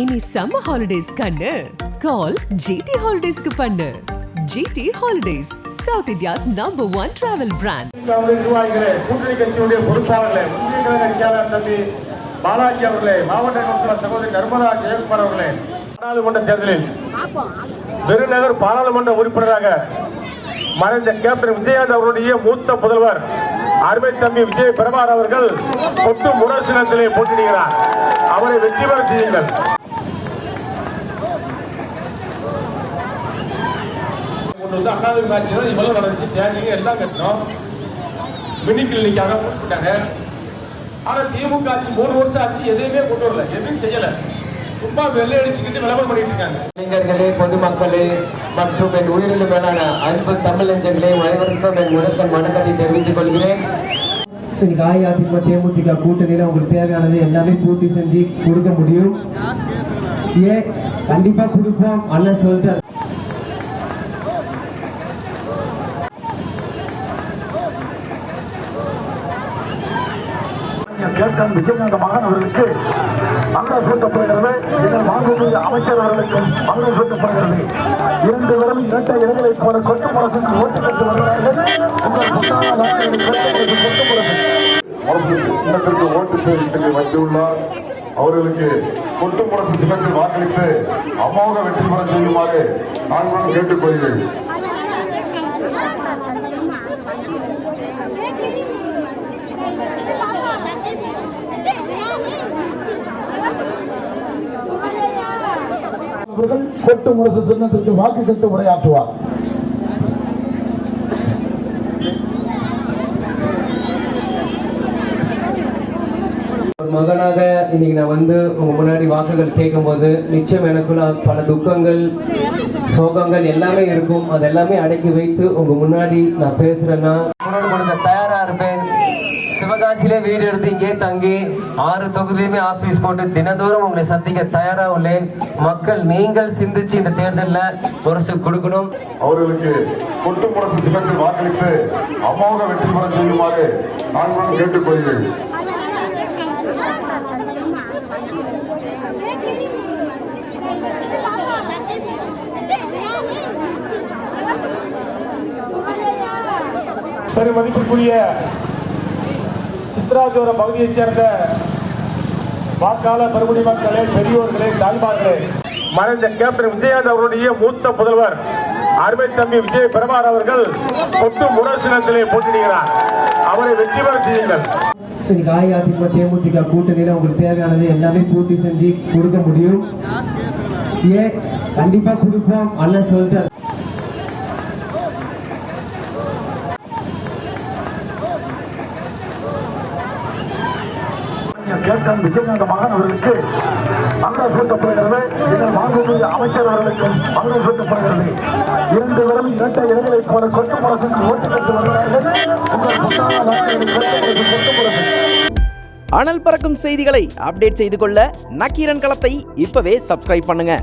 இனி summer holidays கண்ணு. கால் GT ஹாலிடேஸ்க்கு பண்ணு. GT holidays South India's number one travel brand கூட்டணி கட்சியுடைய பொறுப்பாளர்களே ஒன்றிய கழக செயலாளர் தம்பி பாலாஜி அவர்களே மாவட்ட கவுன்சிலர் சகோதரி நர்மதா ஜெயக்குமார் அவர்களே பாராளுமன்ற தேர்தலில் பெருநகர் பாராளுமன்ற உறுப்பினராக மறைந்த கேப்டன் விஜயகாந்த் அவருடைய மூத்த முதல்வர் அருமை தம்பி விஜய் பிரபார் அவர்கள் கொட்டு முரசினத்திலே போட்டியிடுகிறார். அவரை வெற்றி பெற செய்யுங்கள். ஒன்று வந்து அண்ணாதிமுக காட்சிகள் இவ்வளவு நடந்துச்சு தேனிங்க எல்லாம் கட்டணும் மினி கிளினிக்காக போட்டுட்டாங்க. ஆனா திமுக ஆட்சி மூணு வருஷம் ஆட்சி எதையுமே கொண்டு வரல. எதுவும் செய்யல. சும்மா வெள்ளை அடிச்சுக்கிட்டு விளம்பரம் பண்ணிட்டு இருக்காங்க. இளைஞர்களே பொதுமக்களே மற்றும் என் உயிரிழந்த மேலான அன்பு தமிழஞ்சங்களே அனைவருக்கும் என் முதற்கண் வணக்கத்தை தெரிவித்துக் கொள்கிறேன். இன்னைக்கு அஇஅதிமுக தேமுதிக கூட்டணியில உங்களுக்கு தேவையானது எல்லாமே பூர்த்தி செஞ்சு கொடுக்க முடியும். ஏன் கண்டிப்பா கொடுப்போம் அண்ணன் சொல்லிட்டு கேப்டன் விஜயகாந்த் மகன் அவர்களுக்கு மங்களம் சூட்டப்படுகிறது இதன் மாண்புமிகு அமைச்சர் அவர்களுக்கும் மங்களம் சூட்டப்படுகிறது இரண்டு வரும் இரட்டை இடங்களை போல கொட்டு முரசுக்கு ஓட்டு கட்டு வருகிறார்கள் உங்கள் கொட்டு முரசு. சின்னத்திற்கு ஓட்டு சேகரித்து வந்துள்ளார் அவர்களுக்கு கொட்டு சின்னத்தில் வாக்களித்து அமோக வெற்றி பெற செய்யுமாறு நான் கேட்டுக்கொள்கிறேன். அவர்கள் கொட்டு முரசு சின்னத்திற்கு வாக்கு கேட்டு உரையாற்றுவார். ஒரு மகனாக இன்னைக்கு நான் வந்து உங்க முன்னாடி வாக்குகள் கேட்கும்போது நிச்சயம் எனக்குள்ள பல துக்கங்கள் சோகங்கள் எல்லாமே இருக்கும். அது எல்லாமே அடக்கி வைத்து உங்க முன்னாடி நான் பேசுறேன்னா குரல் கொடுக்க தயாரா இருப்பேன் சிவகாசியிலே வீடு எடுத்து இங்கே தங்கி ஆறு தொகுதியுமே ஆபீஸ் போட்டு தினந்தோறும் உங்களை சந்திக்க தயாரா உள்ளேன் மக்கள் நீங்கள் சிந்திச்சு இந்த தேர்தலில் முரசு கொடுக்கணும். அவர்களுக்கு கொட்டு முரசு சின்னத்தில் வாக்களித்து அமோக வெற்றி பெற செய்யுமாறு நான் கேட்டுக்கொள்கிறேன். பெருமதிப்புக்குரிய சித்ராஜோர பகுதியைச் சேர்ந்த வாக்காளர் பெருமுடி மக்களே பெரியோர்களே தாய்மார்களே. மறைந்த கேப்டன் விஜயகாந்த் அவருடைய மூத்த புதல்வர் அருமை தம்பி விஜய் பெருமாள் அவர்கள் கொட்டு முரசினத்திலே போட்டியிடுகிறார். அவரை வெற்றி பெற செய்யுங்கள். இன்னைக்கு அஇஅதிமுக தேமுதிக கூட்டணியில உங்களுக்கு தேவையானது எல்லாமே பூர்த்தி செஞ்சு கொடுக்க முடியும். ஏன் கண்டிப்பா கொடுப்போம் அண்ணன் சொல்லிட்டு கேப்டன் விஜயகாந்த் மகன் அவர்களுக்கு மரணம் சூட்டப்படுகிறது இதன் மாண்புமிகு அமைச்சர் அவர்களுக்கும் மரணம் சூட்டப்படுகிறது இரண்டு பேரும் இரட்டை இடங்களை போல கொட்டு முரசுக்கு ஓட்டு வருகிறார்கள். அனல் பறக்கும் செய்திகளை அப்டேட் செய்து கொள்ள நக்கீரன் களத்தை இப்பவே சப்ஸ்கிரைப் பண்ணுங்க.